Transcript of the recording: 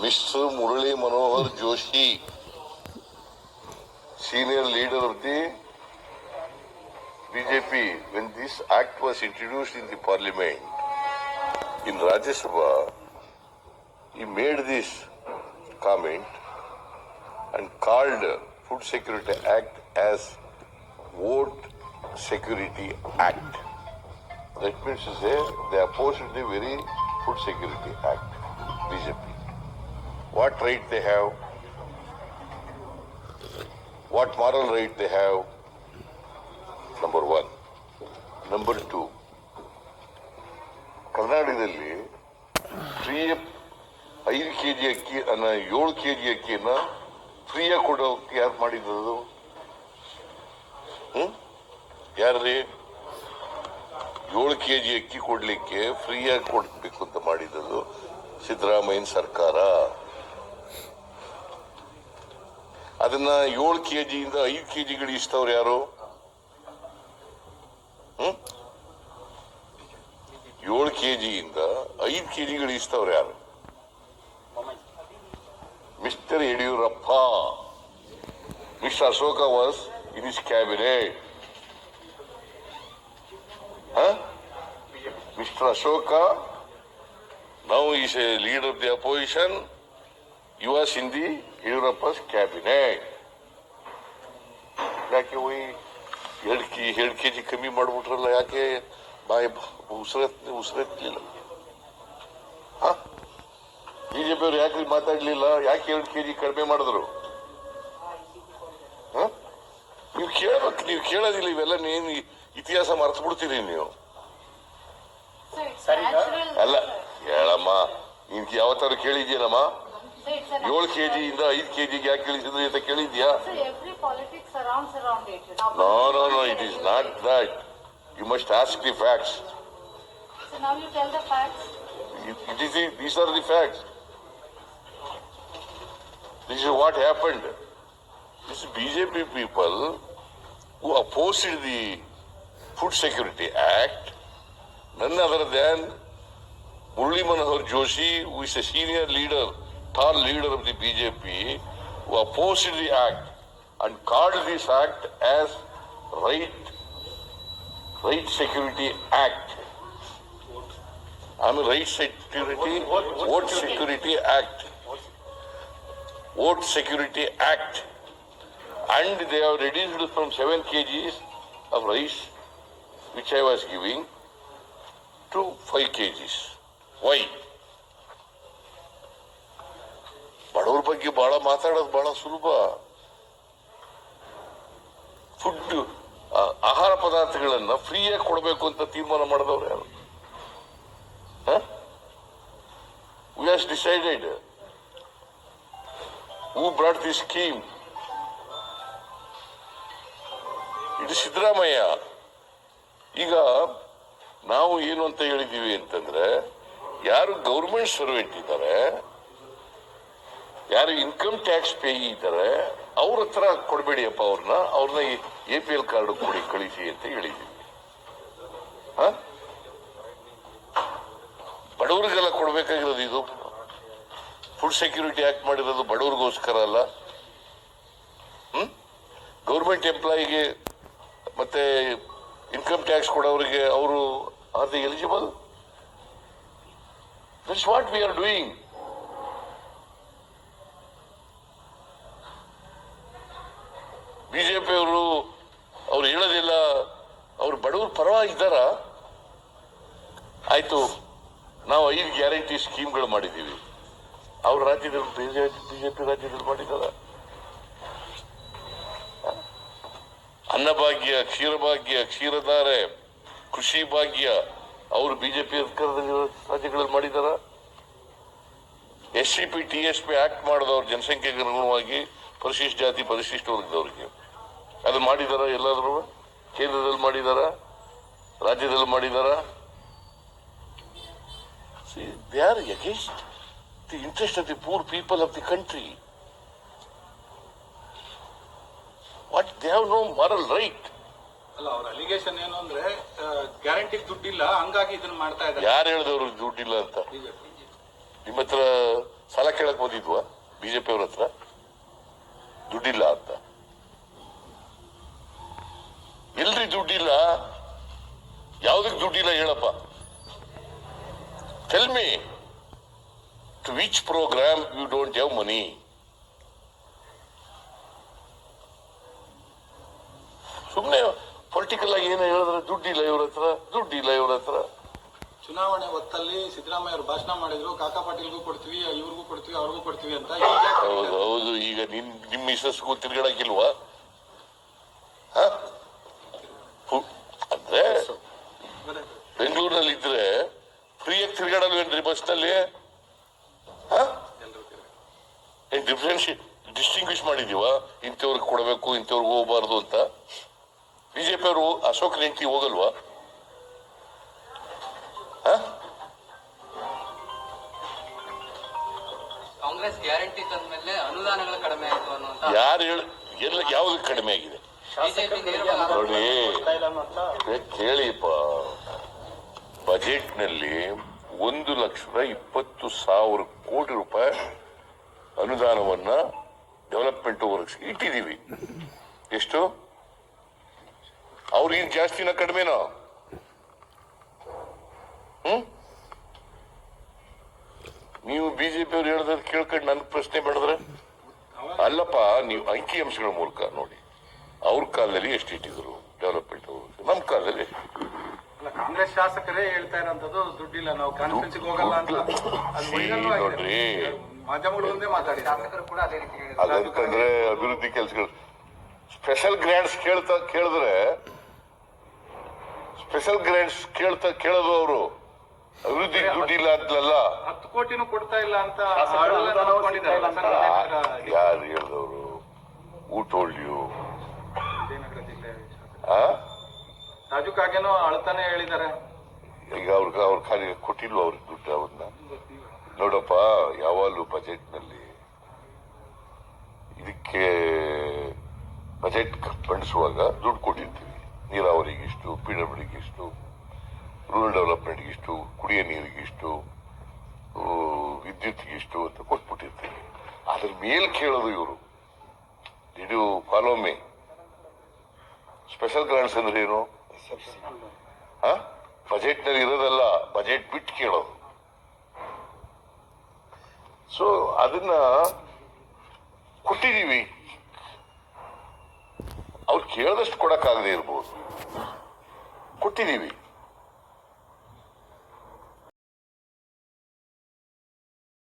Mr. Murali Manohar Joshi, senior leader of the BJP, when this act was introduced in the parliament, in Rajya he made this comment and called Food Security Act as Vote Security Act. That means to say they opposed the very Food Security Act, BJP. What right they have? What moral right they have? Number one. Number two. ಕರ್ನಾಟಕದಲ್ಲಿ free ಐದು K G ಅಕ್ಕಿ ಏಳು K G ಅಕ್ಕಿಯನ್ನ ಫ್ರೀಯಾಗಿ ಕೊಡೋ ಯಾರು ಮಾಡಿದ್ದು ಹ್ಮ್ ಯಾರ್ರೀ ಏಳು ಕೆ ಜಿ ಅಕ್ಕಿ ಕೊಡಲಿಕ್ಕೆ ಫ್ರೀಯಾಗಿ ಕೊಡ್ಬೇಕು ಅಂತ ಮಾಡಿದ್ದು ಸಿದ್ದರಾಮಯ್ಯನ ಸರ್ಕಾರ. ಅದನ್ನ ಏಳು ಕೆ ಜಿಯಿಂದ ಐದು ಕೆ ಜಿಗಳು ಇಷ್ಟವ್ರು ಯಾರು? ಏಳು ಕೆ ಜಿಯಿಂದ ಐದು ಕೆ ಜಿಗಳು ಇಷ್ಟವ್ರು ಯಾರು? Mister Yediyurappa. Mister Ashoka was in his cabinet. Mr. Ashoka, now is a leader of the. ಸಿಂಧಿ Yediyurappa's cabinet. ಯಾಕೆ ಹೋಯ್ ಎರಡು ಕೆ ಎರಡು ಕೆ ಜಿ ಕಮ್ಮಿ ಮಾಡ್ಬಿಟ್ರಲ್ಲ ಯಾಕೆ ಬಾಯಿ ಉಸಿರತ್ ಬಿ ಜೆ ಪಿಯವ್ರು ಯಾಕೆ ಮಾತಾಡಲಿಲ್ಲ ಯಾಕೆ ಎರಡು ಕೆ ಜಿ ಕಡಿಮೆ ಮಾಡಿದ್ರು? ನೀವು ಕೇಳ್ಬೇಕು ನೀವು ಕೇಳೋದಿಲ್ಲ ಇವೆಲ್ಲ ನೀನು ಇತಿಹಾಸ ಮರ್ತು ಬಿಡ್ತೀರಿ ನೀವು ಅಲ್ಲ ಹೇಳಮ್ಮ ನೀನ್ ಯಾವತ್ತಾರು ಕೇಳಿದ್ಯೇನಮ್ಮ? So it's a ಏಳು natural- ಕೆಜಿಯಿಂದ ಐದು ಕೆಜಿಗೆ ಯಾಕೆ ಇಳಿಸಿದ್ರಿ ಅಂತ ಕೇಳಿದ್ಯಾ? So every politics surrounds around it, you know. No no no it is not that you must ask the facts So now you tell the facts. It is these are the facts this is what happened this BJP people who opposed the food security act none other than Murli Manohar Joshi, who is a senior leader, tall leader of the BJP, who opposed the act and called this act as Right, right Security Act. I mean, Right Security, Vote-. Security Act. Vote Security Act. And they have reduced from 7 kgs of rice, which I was giving, to 5 kgs. Why? ಬಡವ್ರ ಬಗ್ಗೆ ಬಹಳ ಮಾತಾಡೋದು ಬಹಳ ಸುಲಭ. Food ಆಹಾರ ಪದಾರ್ಥಗಳನ್ನ ಫ್ರೀಯಾಗಿ ಕೊಡಬೇಕು ಅಂತ ತೀರ್ಮಾನ ಮಾಡಿದವ್ರು ಯಾರು? We has decided who brought the scheme ಇದು ಸಿದ್ದರಾಮಯ್ಯ ಈಗ ನಾವು ಏನು ಅಂತ ಹೇಳಿದೀವಿ ಅಂತಂದ್ರೆ, ಯಾರು ಗೌರ್ಮೆಂಟ್ ಸರ್ವೆಂಟ್ ಇದ್ದಾರೆ ಯಾರು ಇನ್ಕಮ್ ಟ್ಯಾಕ್ಸ್ ಪೇ ಇದ್ದಾರೆ, ಅವ್ರ ಹತ್ರ ಕೊಡಬೇಡಿಯಪ್ಪ ಅವ್ರನ್ನ ಅವ್ರನ್ನ ಎ ಪಿ ಎಲ್ ಕಾರ್ಡ್ ಕೊಡಿ, ಕಳಿಸಿ ಅಂತ ಹೇಳಿದೀವಿ? ಬಡವರಿಗೆಲ್ಲ ಕೊಡ್ಬೇಕಾಗಿರೋದು ಇದು. ಫುಡ್ ಸೆಕ್ಯೂರಿಟಿ ಆಕ್ಟ್ ಮಾಡಿರೋದು ಬಡವರಿಗೋಸ್ಕರ ಅಲ್ಲ. ಹ್ಮ್? ಗೌರ್ಮೆಂಟ್ ಎಂಪ್ಲಾಯಿಗೆ ಮತ್ತೆ ಇನ್ಕಮ್ ಟ್ಯಾಕ್ಸ್ ಕೊಡೋರಿಗೆ ಅವರು are they eligible That's what we are doing BJP ಅವರು ಹೇಳೋದಿಲ್ಲ. ಅವ್ರು ಬಡವ್ರ ಪರವಾಗಿದ್ದಾರ? ಆಯ್ತು, ನಾವು ಐದು ಗ್ಯಾರಂಟಿ ಸ್ಕೀಮ್ಗಳು ಮಾಡಿದ್ದೀವಿ. ಅವ್ರ ರಾಜ್ಯದಲ್ಲಿ ಬಿಜೆಪಿ ರಾಜ್ಯದಲ್ಲಿ ಮಾಡಿದ್ದಾರ? ಅನ್ನಭಾಗ್ಯ ಕ್ಷೀರಭಾಗ್ಯ ಕ್ಷೀರಧಾರೆ. ಕೃಷಿ ಭಾಗ್ಯ ಅವರು ಬಿಜೆಪಿ ಅಧಿಕಾರದಲ್ಲಿ ರಾಜ್ಯಗಳಲ್ಲಿ ಮಾಡಿದಾರ. S C P T S P act ಮಾಡಿದವ್ರು ಜನಸಂಖ್ಯೆಗೆ ಅನುಗುಣವಾಗಿ ಪರಿಶಿಷ್ಟ ಜಾತಿ, ಪರಿಶಿಷ್ಟ ವರ್ಗದವ್ರಿಗೆ. ಅದು ಮಾಡಿದಾರ ಎಲ್ಲಾದರೂ? ಕೇಂದ್ರದಲ್ಲಿ ಮಾಡಿದಾರ? ರಾಜ್ಯದಲ್ಲಿ ಮಾಡಿದಾರ? They are against the interest of the poor people of the country what they have no moral right ಅಲ್ಲ ಅವ್ರ ಅಲಿಗೇಷನ್ ಏನು ಅಂದ್ರೆ ಗ್ಯಾರಂಟಿ ದುಡ್ಡಿಲ್ಲ ಹಂಗಾಗಿ ಇದನ್ನ ಮಾಡ್ತಾ ಇದ್ದಾರೆ. ಯಾರು ಹೇಳಿದವರು ದುಡ್ಡಿಲ್ಲ ಅಂತ? ನಿಮ್ಮ ಹತ್ರ ಸಾಲ ಕೇಳಕ್ ಬಂದಿದ್ವಾ ಬಿಜೆಪಿ ಅವ್ರ ಹತ್ರ? ದುಡ್ಡಿಲ್ಲ ಅಂತ. ಎಲ್ರಿ ದುಡ್ಡಿಲ್ಲ? ಯಾವ್ದಕ್ ದುಡ್ಡಿಲ್ಲ ಹೇಳಪ್ಪ? Tell me to which program you don't have money political ಆಗಿ ಏನು ಹೇಳಿದ್ರೆ ದುಡ್ಡಿಲ್ಲ ಇವ್ರ ಹತ್ರ ದುಡ್ಡಿಲ್ಲ ಇವ್ರ ಹತ್ರ. ಚುನಾವಣೆ ಹೊತ್ತಲ್ಲಿ ಸಿದ್ದರಾಮಯ್ಯ ಅವರು ಭಾಷಣ ಮಾಡಿದ್ರು ಕಾಕಾ ಪಾಟೀಲ್ಗೂ ಕೊಡ್ತೀವಿ ಇವ್ರಿಗೂ ಕೊಡ್ತೀವಿ ಅವ್ರಿಗೂ ಕೊಡ್ತೀವಿ ಅಂತ ಹೌದು ಹೌದು ಈಗ ನಿನ್ ನಿಮ್ಮ ಮಿಸಸ್ಗೂ ತಿರ್ಗಡಕ್ಕಿಲ್ವಾ? ಅಂದ್ರೆ ಬೆಂಗಳೂರಲ್ಲಿ ಬೆಂಗಳೂರಿನಲ್ಲಿ ಇದ್ರೆ ಫ್ರೀಯಾಗಿ ತಿರ್ಗಾಡಲ್ವೇನ್ರಿ ಬಸ್ನಲ್ಲಿ? ಡಿಫ್ರೆನ್ಶಿ ಡಿಸ್ಟಿಂಗ್ವಿಶ್ ಮಾಡಿದೀವ ಇಂಥವ್ರಿಗೆ ಕೊಡಬೇಕು ಇಂಥವ್ರಿಗೆ ಹೋಗಬಾರ್ದು ಅಂತ? ಬಿಜೆಪಿ ಅವರು ಅಶೋಕ್ ಲೆಂಕಿ ಹೋಗಲ್ವಾ? ಕಾಂಗ್ರೆಸ್ ಗ್ಯಾರಂಟಿ ತಂದ್ಮೇಲೆ ಅನುದಾನಗಳು ಕಡಿಮೆ ಆಯ್ತು ಅನ್ನುವಂತ ಯಾರು ಹೇಳ ಎಲ್ಲ ಯಾವ್ದು ಕಡಿಮೆ ಆಗಿದೆ? ನೋಡಿ ಕೇಳಿಪ್ಪ. ಬಜೆಟ್ನಲ್ಲಿ ಒಂದು ಲಕ್ಷದ ಇಪ್ಪತ್ತು ಸಾವಿರ ಕೋಟಿ ರೂಪಾಯಿ ಅನುದಾನವನ್ನ ಡೆವಲಪ್ಮೆಂಟ್ ವರ್ಕ್ಸ್ ಇಟ್ಟಿದೀವಿ ಎಷ್ಟು? ಅವ್ರಿಗಿನ್ ಜಾಸ್ತಿನ ಕಡಿಮೆನೋ? ಹ್ಮ್? ನೀವು ಬಿಜೆಪಿ ಅವ್ರು ಹೇಳಿದ್ರೆ ಕೇಳ್ಕೊಂಡು ನನ್ ಪ್ರಶ್ನೆ ಮಾಡಿದ್ರೆ ಅಲ್ಲಪ್ಪ ನೀವು ಅಂಕಿ ಅಂಶಗಳ ಮೂಲಕ ನೋಡಿ. ಅವ್ರ ಕಾಲದಲ್ಲಿ ಎಷ್ಟು ಇಟ್ಟಿದ್ರು? ಡೆವಲಪ್ಮೆಂಟ್ ನಮ್ಮ ಕಾಲದಲ್ಲಿ. ಅಲ್ಲ ಕಾಂಗ್ರೆಸ್ ಶಾಸಕರೇ ಹೇಳ್ತಾ ಇರೋಂಥದ್ದು ದುಡ್ಡಿಲ್ಲ ನಾವು ಕಾನ್ಫರೆನ್ಸ್ ಹೋಗಲ್ಲ ಅಂತ. ನೋಡ್ರಿ. ಮಾಧ್ಯಮಗಳು ಒಂದೇ ಶಾಸಕರು ಕೂಡ ಅದೇ ರೀತಿ ಅದಂತಂದ್ರೆ ಅಭಿವೃದ್ಧಿ ಕೆಲಸಗಳು. ಸ್ಪೆಷಲ್ ಗ್ರಾಂಟ್ಸ್ ಕೇಳ್ತಾ ಕೇಳಿದ್ರೆ ಸ್ಪೆಷಲ್ ಗ್ರಾಂಟ್ಸ್ ಕೇಳ್ತಾ ಕೇಳೋದು ಅವರು. ಅಭಿವೃದ್ಧಿ ದುಡ್ಡಿಲ್ಲ ಅಂತಲಲ್ಲ ಹತ್ತು ಕೋಟಿನೂ ಕೊಡ್ತಾ ಇಲ್ಲ ಅಂತ ಯಾರು ಹೇಳಿದವರು? ಊಟ ಹೊಳ್ಳಿಯು ರಾಜು ಕಾಗೇನೋ ಅಳ್ತಾನೆ ಹೇಳಿದ್ದಾರೆ. ಈಗ ಅವ್ರಿಗೆ ಅವ್ರ ಖಾಲಿ ಕೊಟ್ಟಿಲ್ವ ಅವ್ರ ದುಡ್ಡು ಅವ್ರನ್ನ ನೋಡಪ್ಪ ಯಾವಾಗಲೂ ಬಜೆಟ್ನಲ್ಲಿ ಇದಕ್ಕೆ ಬಜೆಟ್ ಮಂಡಿಸುವಾಗ ದುಡ್ಡು ಕೊಟ್ಟಿರ್ತೀವಿ. ನೀರಾವರಿಗೆ ಇಷ್ಟು ಪಿ ಇಷ್ಟು ರೂರಲ್ ಡೆವಲಪ್ಮೆಂಟ್ಗೆ ಇಷ್ಟು ಕುಡಿಯ ನೀರಿಗೆ ಇಷ್ಟು ಆ, ವಿದ್ಯುತ್ಗೆ ಇಷ್ಟು ಅಂತ ಕೊಟ್ಬಿಟ್ಟಿರ್ತೀವಿ. ಅದ್ರ ಮೇಲೆ ಕೇಳೋದು ಇವರು. ಇದು ಫಾಲೋ ಮೇ ಸ್ಪೆಷಲ್ ಗ್ರಾಂಟ್ಸ್ ಅಂದ್ರೆ ಏನು? ಬಜೆಟ್ನಲ್ಲಿ ಇರೋದಲ್ಲ ಬಜೆಟ್ ಬಿಟ್ಟು ಕೇಳೋದು. ಸೊ ಅದನ್ನ ಕೊಟ್ಟಿದೀವಿ. ಅವ್ರು ಕೇಳಿದಷ್ಟು ಕೊಡಕ್ಕಾಗದೇ ಇರ್ಬೋದು. ಕೊಟ್ಟಿದೀವಿ